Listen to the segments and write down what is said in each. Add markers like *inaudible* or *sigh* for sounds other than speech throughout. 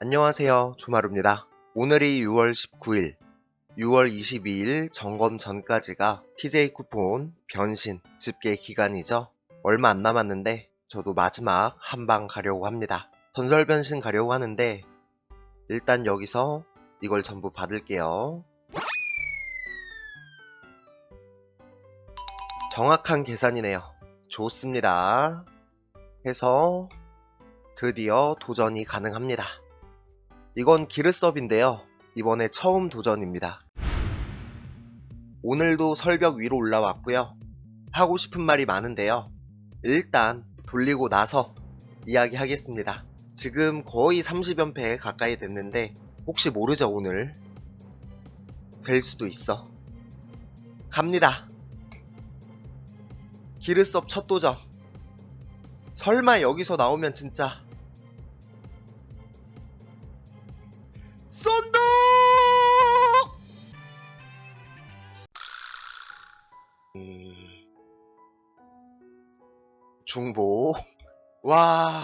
안녕하세요. 조마루입니다. 오늘이 6월 19일, 6월 22일 점검 전까지가 TJ 쿠폰 변신 집계 기간이죠. 얼마 안 남았는데 저도 마지막 한방 가려고 합니다. 전설 변신 가려고 하는데 일단 여기서 이걸 전부 받을게요. 정확한 계산이네요. 좋습니다. 해서 드디어 도전이 가능합니다. 이건 기르섭인데요. 이번에 처음 도전입니다. 오늘도 설벽 위로 올라왔고요. 하고 싶은 말이 많은데요. 일단 돌리고 나서 이야기하겠습니다. 지금 거의 30연패 가까이 됐는데 혹시 모르죠 오늘 될 수도 있어. 갑니다. 기르섭 첫 도전. 설마 여기서 나오면 진짜 중복. *laughs* 와.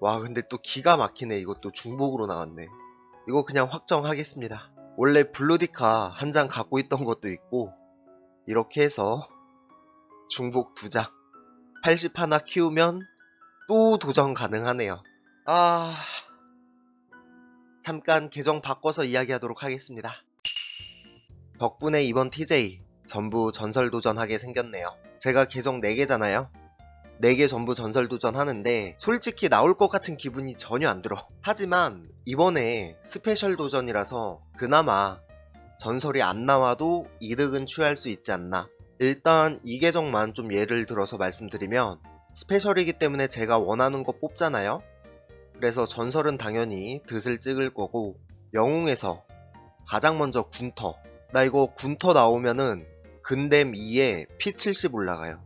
와, 근데 또 기가 막히네. 이것도 중복으로 나왔네. 이거 그냥 확정하겠습니다. 원래 블루디카 한 장 갖고 있던 것도 있고, 이렇게 해서 중복 두 장. 80 하나 키우면 또 도전 가능하네요. 아. 잠깐 계정 바꿔서 이야기하도록 하겠습니다. 덕분에 이번 TJ 전부 전설 도전하게 생겼네요. 제가 계정 4개잖아요. 4개 전부 전설 도전하는데 솔직히 나올 것 같은 기분이 전혀 안 들어. 하지만 이번에 스페셜 도전이라서 그나마 전설이 안 나와도 이득은 취할 수 있지 않나. 일단 이 계정만 좀 예를 들어서 말씀드리면 스페셜이기 때문에 제가 원하는 거 뽑잖아요. 그래서 전설은 당연히 듯을 찍을 거고 영웅에서 가장 먼저 군터 나 이거 군터 나오면은 근댐 2에 P70 올라가요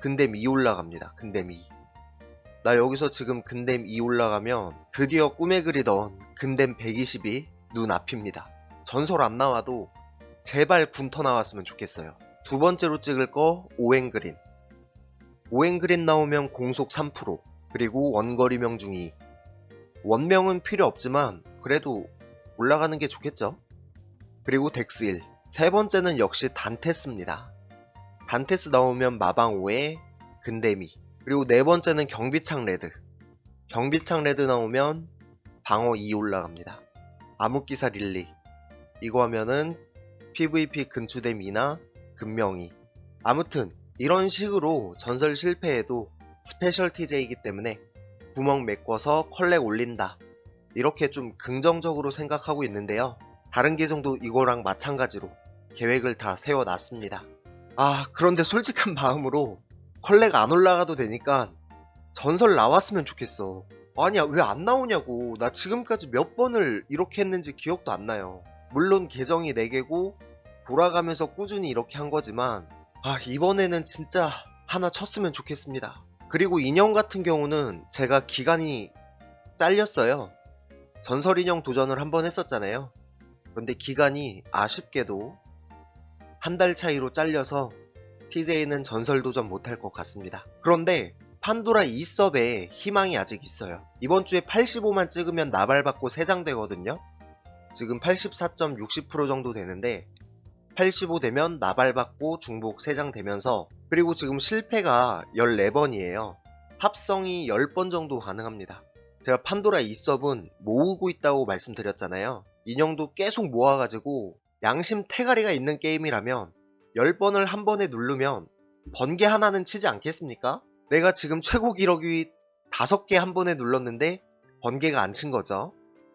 근댐 2 올라갑니다. 근댐 2 나 여기서 지금 근댐 2 올라가면 드디어 꿈에 그리던 근댐 120이 눈앞입니다. 전설 안 나와도 제발 군터 나왔으면 좋겠어요. 두 번째로 찍을 거 오행그린. 오행그린 나오면 공속 3% 그리고 원거리 명중이. 원명은 필요 없지만 그래도 올라가는 게 좋겠죠. 그리고 덱스 1. 세 번째는 역시 단테스입니다. 단테스 나오면 마방 5에 근데미. 그리고 네 번째는 경비창 레드. 경비창 레드 나오면 방어 2 올라갑니다. 암흑기사 릴리. 이거 하면은 PVP 근추댐이나 금명이. 아무튼 이런 식으로 전설 실패해도 스페셜 TJ이기 때문에 구멍 메꿔서 컬렉 올린다. 이렇게 좀 긍정적으로 생각하고 있는데요. 다른 계정도 이거랑 마찬가지로 계획을 다 세워놨습니다. 아, 그런데 솔직한 마음으로 컬렉 안 올라가도 되니까 전설 나왔으면 좋겠어. 아니야, 왜 안 나오냐고. 나 지금까지 몇 번을 이렇게 했는지 기억도 안 나요. 물론 계정이 4개고 돌아가면서 꾸준히 이렇게 한 거지만 아, 이번에는 진짜 하나 쳤으면 좋겠습니다. 그리고 인형 같은 경우는 제가 기간이 잘렸어요. 전설 인형 도전을 한번 했었잖아요. 그런데 기간이 아쉽게도 한 달 차이로 잘려서 TJ는 전설 도전 못할 것 같습니다. 그런데 판도라 2섭에 희망이 아직 있어요. 이번 주에 85만 찍으면 나발 받고 3장 되거든요. 지금 84.60% 정도 되는데 85 되면 나발 받고 중복 3장 되면서 그리고 지금 실패가 14번이에요. 합성이 10번 정도 가능합니다. 제가 판도라 2섭은 모으고 있다고 말씀드렸잖아요. 인형도 계속 모아가지고 양심 태가리가 있는 게임이라면 10번을 한 번에 누르면 번개 하나는 치지 않겠습니까? 내가 지금 최고 기록이 5개 한 번에 눌렀는데 번개가 안 친 거죠.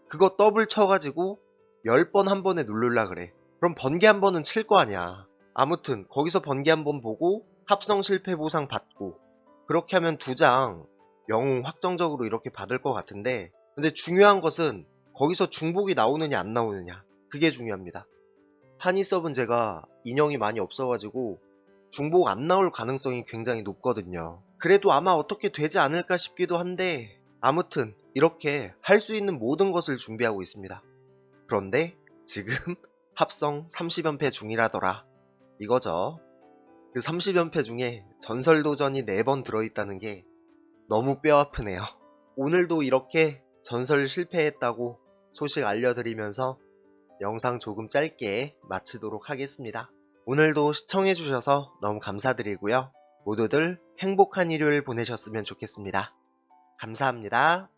그거 더블 쳐가지고 10번 한 번에 누르려 그래. 그럼 번개 한 번은 칠 거 아니야. 아무튼 거기서 번개 한 번 보고 합성 실패 보상 받고 그렇게 하면 두 장 영웅 확정적으로 이렇게 받을 것 같은데 근데 중요한 것은 거기서 중복이 나오느냐 안 나오느냐 그게 중요합니다. 한이섭은 제가 인형이 많이 없어가지고 중복 안 나올 가능성이 굉장히 높거든요. 그래도 아마 어떻게 되지 않을까 싶기도 한데 아무튼 이렇게 할 수 있는 모든 것을 준비하고 있습니다. 그런데 지금 *laughs* 합성 30연패 중이라더라. 이거죠. 그 30연패 중에 전설도전이 4번 들어있다는 게 너무 뼈아프네요. 오늘도 이렇게 전설 실패했다고 소식 알려드리면서 영상 조금 짧게 마치도록 하겠습니다. 오늘도 시청해주셔서 너무 감사드리고요. 모두들 행복한 일요일 보내셨으면 좋겠습니다. 감사합니다.